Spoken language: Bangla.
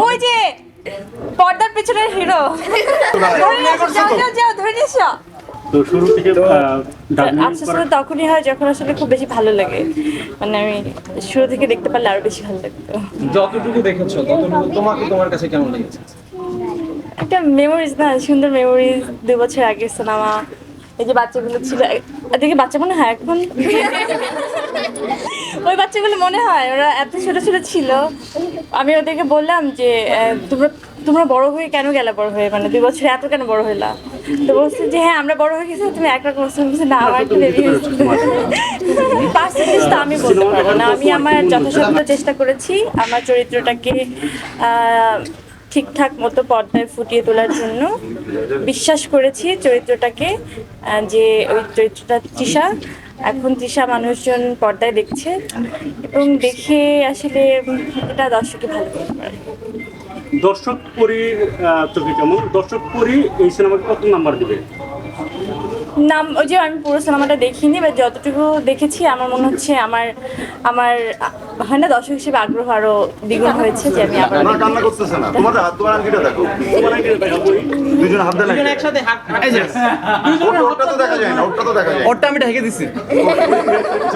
ওই যে পর্দার পেছনের হিরো। যাও ধরে নিয়ে তো শুরু থেকে আফসোস তো তখনই হয় যখন আসলে খুব বেশি ভালো লাগে। মানে আমি শুরু থেকে দেখতে পারলে আরও বেশি ভালো লাগতো। যতটুকু দেখেছ ততটুকু তোমাকে তোমার কাছে কেমন লেগেছে? একটা মেমোরিজ না সুন্দর মেমোরিজ দুই বছর আগের সিনেমা এই যে বাচ্চাগুলো ছিল এদিকে বাচ্চা মনে হয় এখন? ওই বাচ্চাগুলো মনে হয়, ওরা এত ছোট ছোট ছিল। আমি ওদেরকে বললাম যে তোমরা তোমরা বড় হয়ে কেন গেলে বড় হয়ে? মানে দুই বছর এত কেন বড় হইলা? তো বলছে যে হ্যাঁ আমরা বড় হয়ে গেছি, তুমি একরকম বলছো, না, আমার একটু বেবি পার্সেন্টেজ তো আমি বলতে পারব না। আমি আমার যথাসাধ্য চেষ্টা করেছি, আমার চরিত্রটাকে ঠিকঠাক মতো পর্দায় ফুটিয়ে তোলার জন্য বিশ্বাস করেছি চরিত্রটাকে যে ওই চরিত্রটা তৃষা। এখন তৃষা মানুষজন পর্দায় দেখছে এবং দেখে আসলে এটা দর্শকে ভালো করতে পারে দর্শক আহ, চোখে কেমন? দর্শক পরী এই সিনেমাকে কত নাম্বার দিবে? নাম ওই যে আমি পুরো সিনেমাটা দেখিনি বা যতটুকু দেখেছি আমার মনে হচ্ছে আমার আমার হয় না দর্শক হিসেবে আগ্রহ আরও দ্বিগুণ হয়েছে যে আমি আবার কান্না করতেছে না। তোমার হাত তোমার আঙ্গিটা দেখো। তোমার আঙ্গিটা দেখো। দুজন হাত দেন দুজন একসাথে হাত এই যে ওটা তো দেখা যায় না ওটা তো দেখা যায় ওটা আমি ঢেকে দিছি।